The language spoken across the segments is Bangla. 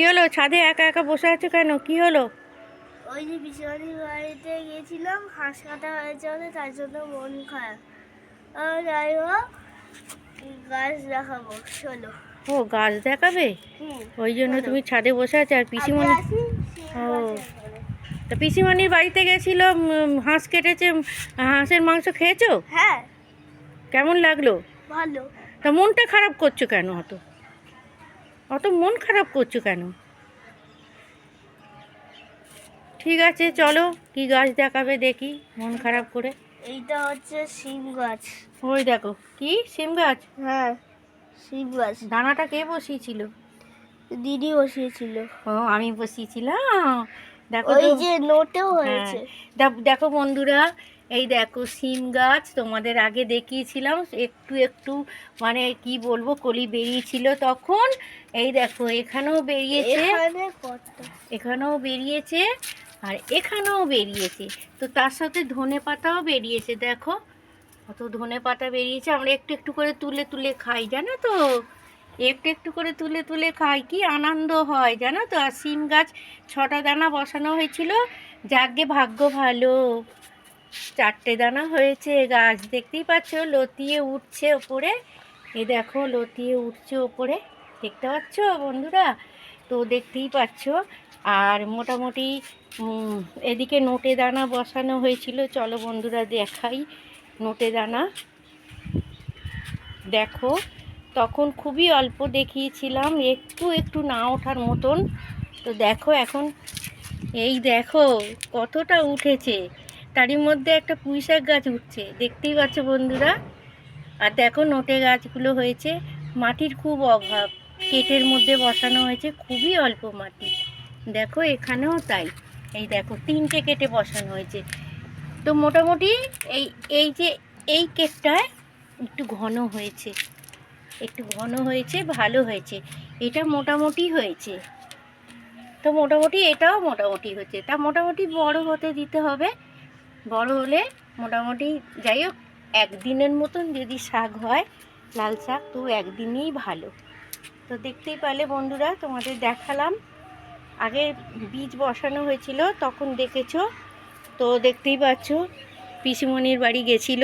কি হলো? ছাদে একা একা বসে আছো কেন? কি হলো? ওই যে বিশ্বনাথীর বাড়িতে গেছিলাম হাঁস কাটা হয়েছে তার জন্য মন খারাপ। যাই হোক গাছ দেখাবো চলো ও গাছ দেখাবে? ওই জন্য তুমি ছাদে বসে আছো আর পিসিমণি ও। তা পিসিমণির বাড়িতে গেছিল হাঁস কেটেছে হাঁসের মাংস খেয়েছো? হ্যাঁ। কেমন লাগল? ভালো। তা মনটা খারাপ করছ কেন অত? অত মন খারাপ করছ কেন? ঠিক আছে চলো কি গাছ দেখাবে দেখি মন খারাপ করে। এইটা হচ্ছে শিম গাছ। ওই দেখো কি? সিম গাছ? হ্যাঁ শিম গাছ। দানাটা কে বসিয়েছিল? দিদি বসিয়েছিল। ও আমি বসিয়েছিলাম। দেখো ওই যে নোটেও হয়েছে। হ্যাঁ। দেখো বন্ধুরা এই দেখো সিম গাছ তোমাদের আগে দেখিয়েছিলাম একটু একটু মানে কি বলব কলি বেরিয়েছিল তখন। এই দেখো এখানেও বেরিয়েছে। এখানেও বেরিয়েছে আর এখানেও বেরিয়েছে। তো তার সাথে ধনে পাতাও বেরিয়েছে দেখো। কত ধনে পাতা বেরিয়েছে আমরা একটু একটু করে তুলে তুলে খাই জানো তো? একটু একটু করে তুলে তুলে খাই কি আনন্দ হয় জানো তো? আর সিম গাছ ছটা দানা বসানো হয়েছিল যাকে ভাগ্য ভালো। চারটে দানা হয়েছে গাছ দেখতেই পাচ্ছ, লতিয়ে উঠছে ওপরে। এ দেখো, লতিয়ে উঠছে ওপরে, দেখতে পাচ্ছ বন্ধুরা? তো দেখতেই পাচ্ছ, আর মোটামুটি এদিকে নোটে দানা বসানো হয়েছিল। চলো বন্ধুরা দেখাই নোটে দানা। দেখো, তখন খুবই অল্প দেখিয়েছিলাম, একটু একটু না ওঠার মতন। তো দেখো এখন, এই দেখো কতটা উঠেছে। তারই মধ্যে একটা পুঁই শাক গাছ উঠছে। দেখতেই পাচ্ছ বন্ধুরা? আর দেখো নোটে গাছগুলো হয়েছে। মাটির খুব অভাব। কেটের মধ্যে বসানো হয়েছে খুবই অল্প মাটি। দেখো এখানেও তাই। এই দেখো, তিনটে কেটে বসানো হয়েছে। তো মোটামুটি এই এই যে, এই কেকটায় একটু ঘন হয়েছে। একটু ঘন হয়েছে, ভালো হয়েছে। এটা মোটামুটি হয়েছে। তো মোটামুটি এটাও মোটামুটি হচ্ছে তা মোটামুটি বড় হতে দিতে হবে। বড় হলে মোটামুটি যাই হোক, একদিনের মতন যদি শাক হয়, লাল শাক, তো একদিনেই ভালো। তো দেখতেই পেলে বন্ধুরা, তোমাদের দেখালাম। আগে বীজ বসানো হয়েছিল, তখন দেখেছ? তো দেখতেই পাচ্ছ, পিসিমণির বাড়ি গেছিল।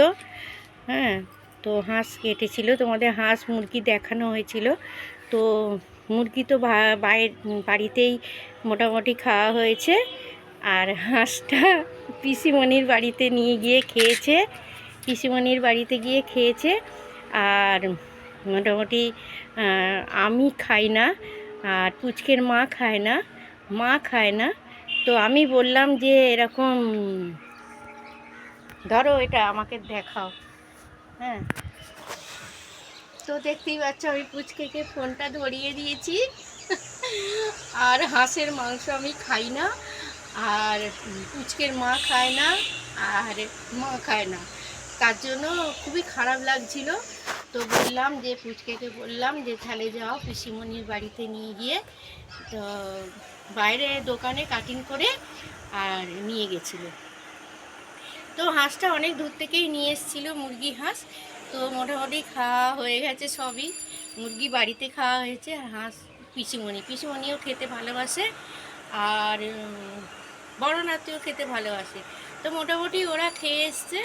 হ্যাঁ তো হাঁস কেটেছিল, তোমাদের হাঁস মুরগি দেখানো হয়েছিল। তো মুরগি তো বাইরে বাড়িতেই মোটামুটি খাওয়া হয়েছে। আর হাঁসটা পিসিমণির বাড়িতে নিয়ে গিয়ে খেয়েছে, পিসিমণির বাড়িতে গিয়ে খেয়েছে। আর মোটামুটি আমি খাই না, আর পুচকের মা খায় না, মা খায় না। তো আমি বললাম যে এরকম, ধরো এটা আমাকে দেখাও। হ্যাঁ। তো দেখতেই পাচ্ছ আমি পুচকেকে ফোনটা ধরিয়ে দিয়েছি। আর হাঁসের মাংস আমি খাই না। আর পুচকের মা খায় না, আর মা খায় না। তার জন্য খুবই খারাপ লাগছিল। তো বললাম যে, পুচকেকে বললাম যে, তাহলে যাও পিসিমণির বাড়িতে নিয়ে গিয়ে, তো বাইরে দোকানে কাটিং করে আর নিয়ে গেছিল। তো হাঁসটা অনেক দূর থেকেই নিয়ে এসেছিল, মুরগি হাঁস। তো মোটামুটি খাওয়া হয়ে গেছে সবই। মুরগি বাড়িতে খাওয়া হয়েছে, আর হাঁস পিসিমণি। পিসিমণিও খেতে ভালোবাসে। আর বড় নাতিও খেতে ভালোবাসে। তো মোটামুটি ওরা খেয়ে এসছে।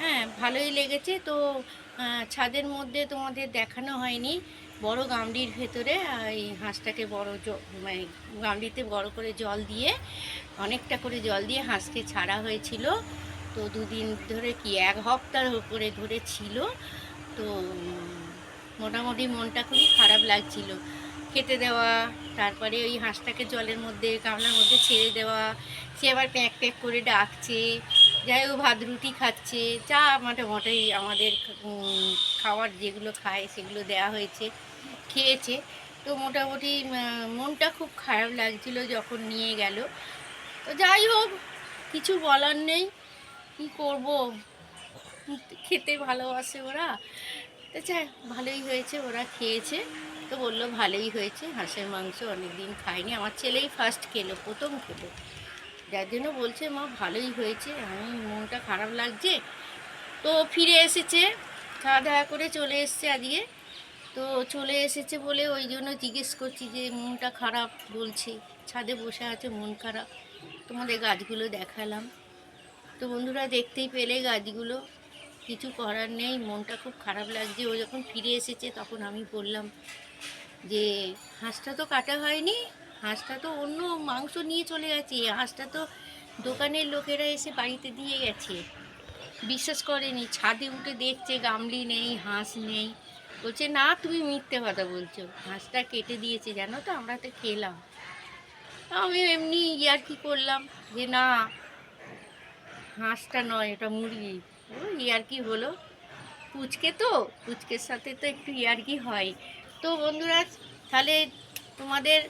হ্যাঁ ভালোই লেগেছে। তো ছাদের মধ্যে তোমাদের দেখানো হয়নি। বড় গামডির ভেতরে এই হাঁসটাকে বড় মানে গামডিতে বড় করে জল দিয়ে, অনেকটা করে জল দিয়ে হাঁসকে ছাড়া হয়েছিল। তো দুদিন ধরে কি, এক হপ্তার উপরে ধরে ছিল। তো মোটামুটি মনটা খুবই খারাপ লাগছিল। খেতে দেওয়া, তারপরে ওই হাঁসটাকে জলের মধ্যে, গামলার মধ্যে ছেড়ে দেওয়া। সে আবার প্যাঁক প্যাঁক করে ডাকছে। যাই হোক, ভাত, রুটি খাচ্ছে। চা মোটামুটি আমাদের খাওয়ার যেগুলো খায়, সেগুলো দেওয়া হয়েছে, খেয়েছে। তো মোটামুটি মনটা খুব খারাপ লাগছিল যখন নিয়ে গেল। তো যাই হোক, কিছু বলার নেই। কি করব? খেতে ভালোবাসে ওরা। তো চাই ভালোই হয়েছে, ওরা খেয়েছে। তো বলল, ভালোই হয়েছে, হাঁসের মাংস অনেক দিন খাইনি। আমার ছেলেই ফার্স্ট খেলো, প্রথম খেলো। যার জন্য বলছে, মা, ভালোই হয়েছে, আমি মনটা খারাপ লাগছে। তো ফিরে এসেছে খাওয়া দাওয়া করে চলে এসছে আজকে। তো চলে এসেছে বলে ওই জন্য জিজ্ঞেস করছি যে, মনটা খারাপ? বলছে, ছাদে বসে আছে, মন খারাপ। তোমাদের গাছগুলো দেখালাম। তো বন্ধুরা দেখতেই পেলে গাছগুলো। কিছু করার নেই, মনটা খুব খারাপ লাগছে। ও যখন ফিরে এসেছে তখন আমি বললাম যে, হাঁসটা তো কাটা হয়নি, হাঁসটা তো অন্য মাংস নিয়ে চলে গেছে, হাঁসটা তো দোকানের লোকেরা এসে বাড়িতে দিয়ে গেছে। বিশ্বাস করেনি, ছাদে উঠে দেখছে গামলি নেই, হাঁস নেই। বলছে, না, তুমি মিথ্যে কথা বলছো। হাঁসটা কেটে দিয়েছে, জানো তো, আমরা তো খেলাম। আমি এমনি ইয়ার কি করলাম যে, না, হাঁসটা নয়, এটা মুরগি। ইয়ার্কি হলো। পুচকে তো, পুচকের সাথে তো একটু ইয়ার্কি হয়। তো বন্ধুরা, তাহলে তোমাদের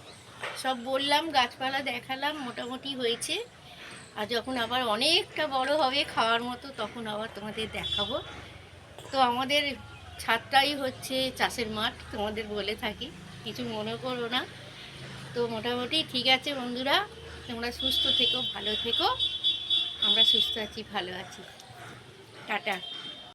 সব বললাম, গাছপালা দেখালাম, মোটামুটি হয়েছে। আর যখন আবার অনেকটা বড় হবে খাওয়ার মতো, তখন আবার তোমাদের দেখাবো। তো আমাদের ছাদটাই হচ্ছে চাষের মাঠ, তোমাদের বলে থাকি। কিছু মনে করো না। তো মোটামুটি ঠিক আছে বন্ধুরা, তোমরা সুস্থ থেকো, ভালো থেকো। আমরা সুস্থ আছি, ভালো আছি। 大家